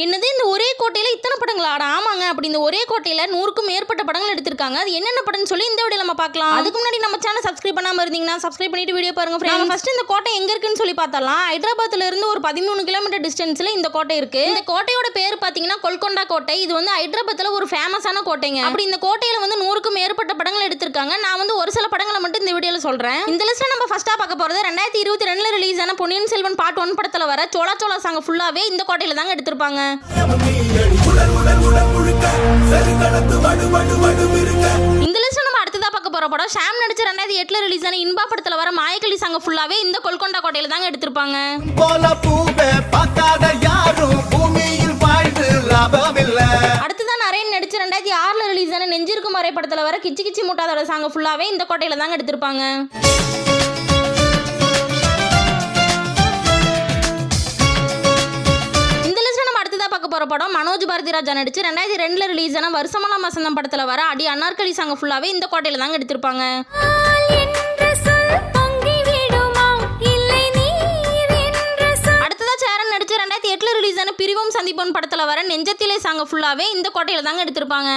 என்னது இந்த ஒரே கோட்டையில இத்தனை படங்களா? ஆமாங்க. அப்படி இந்த ஒரே கோட்டையில நூறுக்கும் மேற்பட்ட படங்கள் எடுத்திருக்காங்க. அது என்னென்ன படம்னு சொல்லி இந்த வீடியோ நம்ம பார்க்கலாம். அதுக்கு முன்னாடி நம்ம சேனல் சப்ஸ்கிரைப் பண்ணாம இருந்தீங்கன்னா சப்ஸ்கிரைப் பண்ணிட்டு வீடியோ பாருங்க ஃபர்ஸ்ட் இந்த கோட்டை எங்க இருக்குன்னு சொல்லி பார்த்தலாம் ஹைதராபாத்ல இருந்து ஒரு பதிமூணு கிலோமீட்டர் டிஸ்டன்ஸ்ல இந்த கோட்டை இருக்கு. இந்த கோட்டையோட பேர் பாத்தீங்கன்னா கொல்கொண்டா கோட்டை. இது வந்து ஹைதராபாத்ல ஒரு ஃபேமஸான கோட்டைங்க. அப்படி இந்த கோட்டையில வந்து நூறுக்கும் மேற்பட்ட படங்கள் எடுத்திருக்காங்க. நான் வந்து ஒரு சில படங்களை மட்டும் இந்த வீடியோல சொல்றேன். இந்த லிஸ்ட்ல நம்ம ஃபர்ஸ்டா பார்க்க போறது ரெண்டாயிரத்தி இருபத்தி ரெண்டுல ரிலீஸ் ஆன பொன்னியின் செல்வன் பார்ட் ஒன் படத்துல வர சோளா சோளா சாங் ஃபுல்லாவே இந்த கோட்டையில தாங்க எடுத்திருப்பாங்க. இந்த லிஸ்ட் நம்ம அடுத்ததா பார்க்க போற படம். ஷாம் நடிச்ச ரெண்டாயிரத்தி எட்டுல ரிலீஸ் ஆன இன்பா படத்துல வர மாயக்கலி சாங் ஃபுல்லாவே இந்த கொல்கொண்டா கோட்டையில தாங்க எடுத்திருப்பாங்க. போல பூவே பார்க்காத யாரும் பூமியில் வாழ்ந்து லாபமில்லை. அடுத்ததா நரேன் நடிச்ச ரெண்டாயிரத்தி ஆறுல ரிலீஸ் ஆன நெஞ்சிருக்கும் வரை படத்துல வர கிச்சி கிச்சி மூட்டாதோட சாங் ஃபுல்லாவே இந்த கோட்டையில தாங்க எடுத்திருப்பாங்க. படம் மனோஜ் பாரதி ராஜா நடிச்சு ரெண்டாயிரத்தி ரெண்டுல ரிலீஸ் ஆன வருஷமலாம் வசந்தம் படத்துல வர அடி அன்னார்கலி சாங் ஃபுல்லாவே இந்த கோட்டையில தாங்க எடுத்திருப்பாங்க. என்ற சொல் பொங்கி விடுமா? இல்லை நீர் என்ற சொல். அடுத்ததா சேரன் நடிச்சு ரெண்டாயிரத்தி எட்டுல ரிலீஸ் ஆன பிரிவும் சந்திப்போன் படத்துல வர நெஞ்சத்திலே சாங் ஃபுல்லாவே இந்த கோட்டையில தாங்க எடுத்திருப்பாங்க.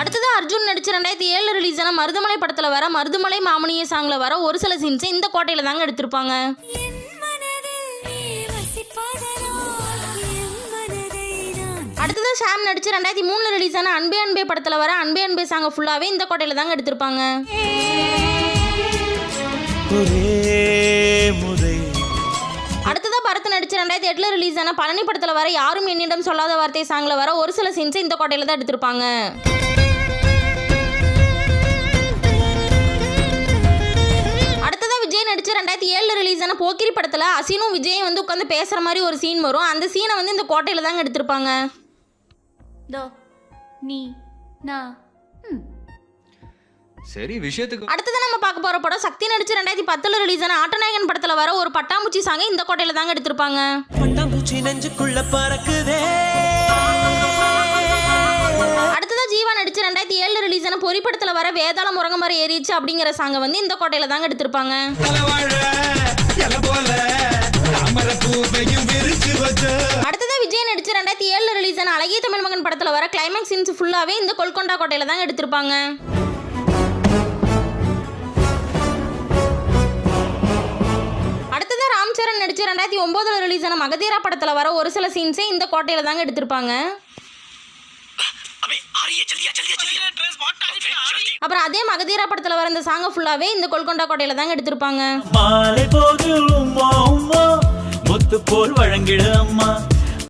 அடுத்ததா அர்ஜுன் நடிச்சு ரெண்டாயிரத்தி ஏழுல ரிலீஸ் ஆன மருதமலை படத்துல வர மருதமலை மாமனிய சாங்ல வர ஒரு சில சீன்ஸ் இந்த கோட்டையில தாங்க எடுத்திருப்பாங்க. நான் அடுத்ததா ஷாம் நடிச்சு ரெண்டாயிரத்தி மூணுல ரிலீஸ் ஆன அன்பே அன்பே படத்துல வர அன்பே அன்பே சாங் ஃபுல்லாவே இந்த கோட்டையில தாங்க எடுத்திருப்பாங்க. ஒரே முறை. அடுத்ததா பரத் நடிச்சு ரெண்டாயிரத்தி எட்டுல ரிலீஸ் ஆன பழனி படத்துல வர யாரும் என்னிடம் சொல்லாத வார்த்தை சாங்ல வர ஒரு சில சீன்ஸ் இந்த கோட்டையில தான் எடுத்திருப்பாங்க. நடிச்சு ரெண்டாயிரத்தி ஏழுல ரிலீஸ் ஆன போக்கிரி படத்துல அசினும் விஜயும் வந்து உட்காந்து பேசுற மாதிரி ஒரு சீன் வரும். அந்த சீனை வந்து இந்த கோட்டையில தாங்க எடுத்திருப்பாங்க. தோ நீ நான் ம். சரி விஷயத்துக்கு அடுத்தது நம்ம பார்க்க போற படம் சக்தி நடிச்சு ரெண்டாயிரத்தி பத்துல ரிலீஸ் ஆன ஆட்டநாயகன் படத்துல வர ஒரு பட்டாம்பூச்சி சாங்க இந்த கோட்டையில தாங்க எடுத்திருப்பாங்க. பட்டாம்பூச்சி நெஞ்சுக்குள்ள பறக்குதே. அடுத்ததா ஜீவா நடிச்சு ரெண்டாயிரத்தி ஏழுல ரிலீஸ் ஆன பொறி படத்துல வர வேதாள முருங்க மரம் ஏறிச்சு அப்படிங்கிற சாங்க வந்து இந்த கோட்டையில தாங்க எடுத்திருப்பாங்க. தமிழ் மகன் படத்துல வர கிளைமேக்ஸ் சீன்ஸ் ஃபுல்லாவே இந்த கொல்கொண்டா கோட்டையில தாங்க எடுத்திருப்பாங்க. சரண் நடிச்சு ரெண்டாயிரத்தி ஒன்பதுல ரிலீஸ் ஆன மகதீரா படத்துல வர ஒரு சில சீன்ஸே இந்த கோட்டையில தாங்க எடுத்திருப்பாங்க. அப்புறம் அதே மகதீரா படத்துல வர இந்த சாங்க ஃபுல்லாவே இந்த கொல்கொண்டா கோட்டையில தாங்க எடுத்திருப்பாங்க. மாலை போது உம்மா உம்மா முத்து போல் வழங்கிடு அம்மா.